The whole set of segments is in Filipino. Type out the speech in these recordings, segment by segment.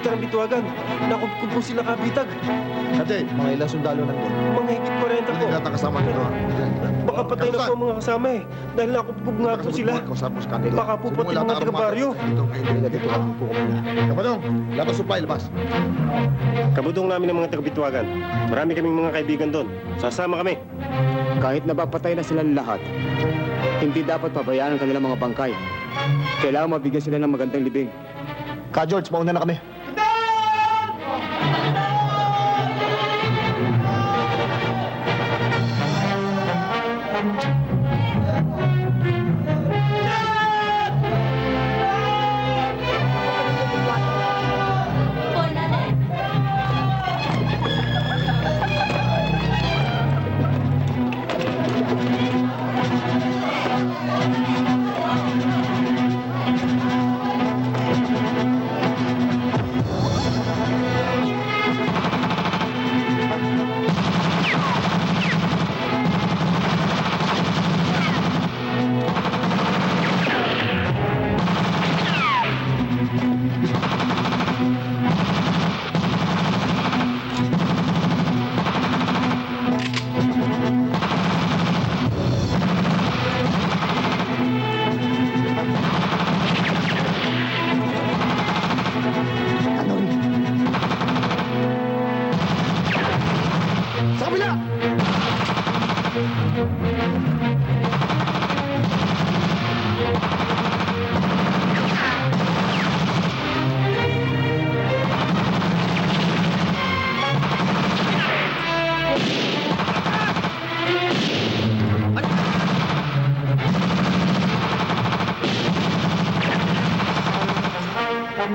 mga militarang bituwagan. Nakupkup po sila kabitag. Ate, mga ilang sundalo nandun. Mga higit 40 po. Hindi natin kasama nito. Baka patay na po ang mga kasama eh. Dahil nakupkup nga po sila. Baka po pati mga taga-baryo. Dito, dito, dito lang po kami na. Kapadong, labas labas. Kabudong namin ng mga taga-bituwagan. Marami kaming mga kaibigan doon. Sasama kami. Kahit napapatay na silang lahat, hindi dapat pabayaan ang kanilang mga bangkay. Kailangan mabigyan sila ng magandang libing. Ka George, mauna na kami.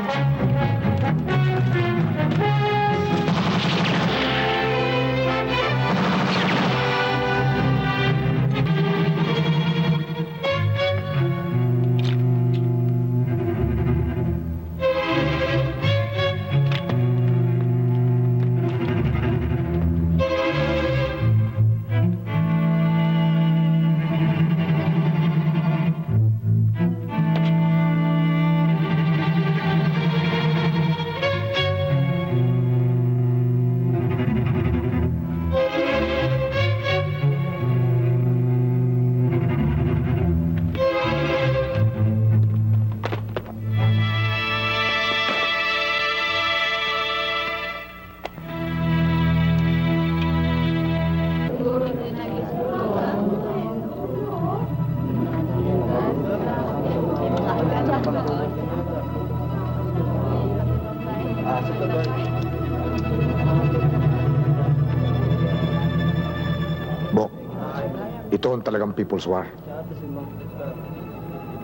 Bok, ito ang talagang People's War.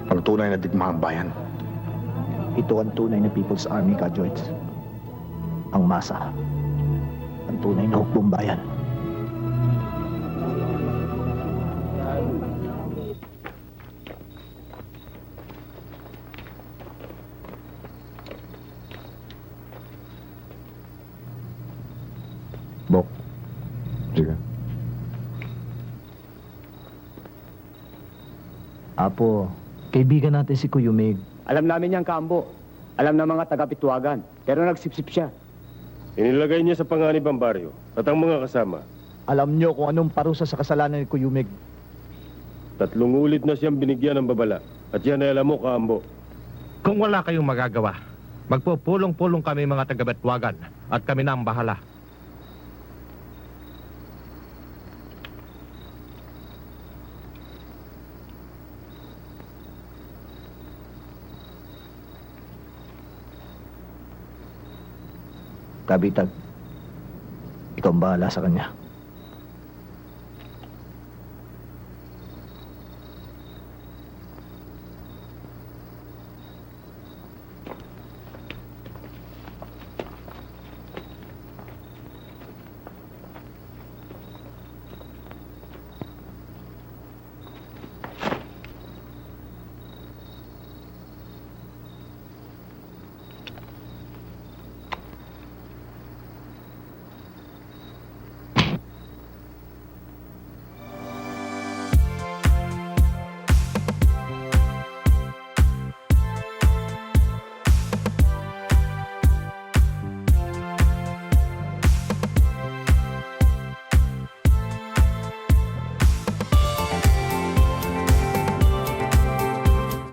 Ang tunay na digmahang bayan. Ito ang tunay na People's Army, Ka George. Ang masa. Ang tunay na hukbong bayan. Bok. Sige. Apo, kaibigan natin si Kuyumig. Alam namin niyang kambo. Alam ng mga taga-Pituagan. Pero nagsipsip siya. Inilagay niya sa panganib ang baryo at ang mga kasama. Alam niyo kung anong parusa sa kasalanan ni Kuyumig. Tatlong ulit na siyang binigyan ng babala. At yan ay alam mo, Kaambo. Kung wala kayong magagawa, magpupulong-pulong kami mga taga-Betwagan at kami na ang bahala. Kabitag, ikaw ang bahala sa kanya.